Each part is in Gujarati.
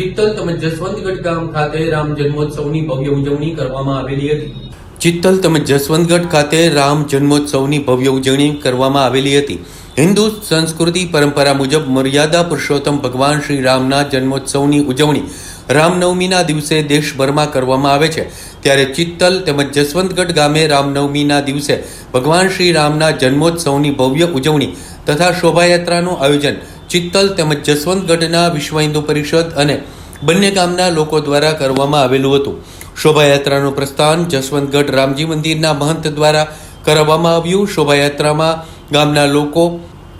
ચિત્તલ તેમજ જસવંતગઢ ગામ ખાતે રામ જન્મોત્સવની ભવ્ય ઉજવણી કરવામાં આવેલી હતી. ચિત્તલ તેમજ જસવંતગઢ ખાતે રામ જન્મોત્સવની ભવ્ય ઉજવણી કરવામાં આવેલી હતી. હિન્દુ સંસ્કૃતિ પરંપરા મુજબ મર્યાદા પુરુષોત્તમ ભગવાન શ્રી રામના જન્મોત્સવની ઉજવણી રામનવમીના દિવસે દેશભરમાં કરવામાં આવે છે. ત્યારે ચિત્તલ તેમજ જસવંતગઢ ગામે રામનવમીના દિવસે ભગવાન શ્રી રામના જન્મોત્સવની ભવ્ય ઉજવણી તથા શોભાયાત્રાનું આયોજન ચિત્તલ તેમજ જસવંતગઢના વિશ્વ હિન્દુ પરિષદ અને બંને ગામના લોકો દ્વારા કરવામાં આવેલું હતું. શોભાયાત્રાનું પ્રસ્થાન જસવંતગઢ રામજી મંદિરના મહંત દ્વારા કરાવવામાં આવ્યું. શોભાયાત્રામાં ગામના લોકો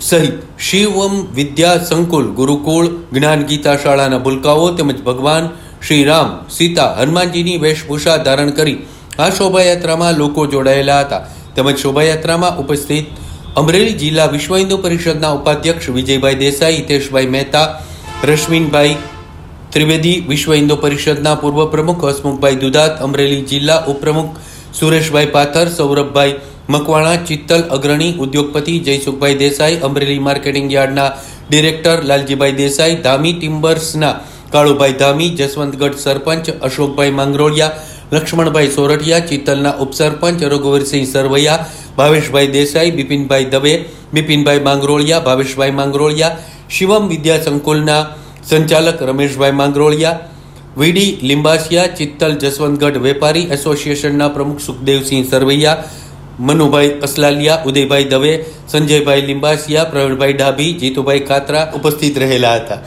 સહિત શિવમ વિદ્યા સંકુલ, ગુરુકુળ, જ્ઞાન ગીતા શાળાના ભૂલકાઓ તેમજ ભગવાન શ્રી રામ, સીતા, હનુમાનજીની વેશભૂષા ધારણ કરી આ શોભાયાત્રામાં લોકો જોડાયેલા હતા. તેમજ શોભાયાત્રામાં ઉપસ્થિત અમરેલી જિલ્લા વિશ્વ હિન્દુ પરિષદના ઉપાધ્યક્ષ વિજયભાઈ દેસાઈ, હિતેશભાઈ મહેતા, રશ્મિનભાઈ ત્રિવેદી, વિશ્વ હિન્દુ પરિષદના પૂર્વ પ્રમુખ હસમુખભાઈ દુધાત અમરેલી જિલ્લા ઉપપ્રમુખ સુરેશભાઈ પાથર, સૌરભભાઈ મકવાણા, ચિત્તલ અગ્રણી, ઉદ્યોગપતિ જયસુખભાઈ દેસાઈ, અમરેલી માર્કેટિંગ યાર્ડના ડિરેક્ટર લાલજીભાઈ દેસાઈ, ધામી ટિમ્બર્સના કાળુભાઈ ધામી, જસવંતગઢ સરપંચ અશોકભાઈ માંગરોળિયા, લક્ષ્મણભાઈ સોરઠિયા, ચિત્તલના ઉપસરપંચ રઘુવીરસિંહ સરવૈયા ભાવેશભાઈ દેસાઈ, બિપિનભાઈ દવે, બિપિનભાઈ માંગરોળિયા, ભાવેશભાઈ માંગરોળિયા, શિવમ વિદ્યા સંકુલના સંચાલક રમેશભાઈ માંગરોળિયા, વીડી લિંબાસિયા, ચિત્તલ જસવંતગઢ વેપારી એસોસિએશનના પ્રમુખ સુખદેવસિંહ સરવૈયા, મનુભાઈ અસલાલિયા, ઉદયભાઈ દવે, સંજયભાઈ લિંબાસિયા, પ્રવીણભાઈ ડાભી, જીતુભાઈ કાતરા ઉપસ્થિત રહેલા હતા.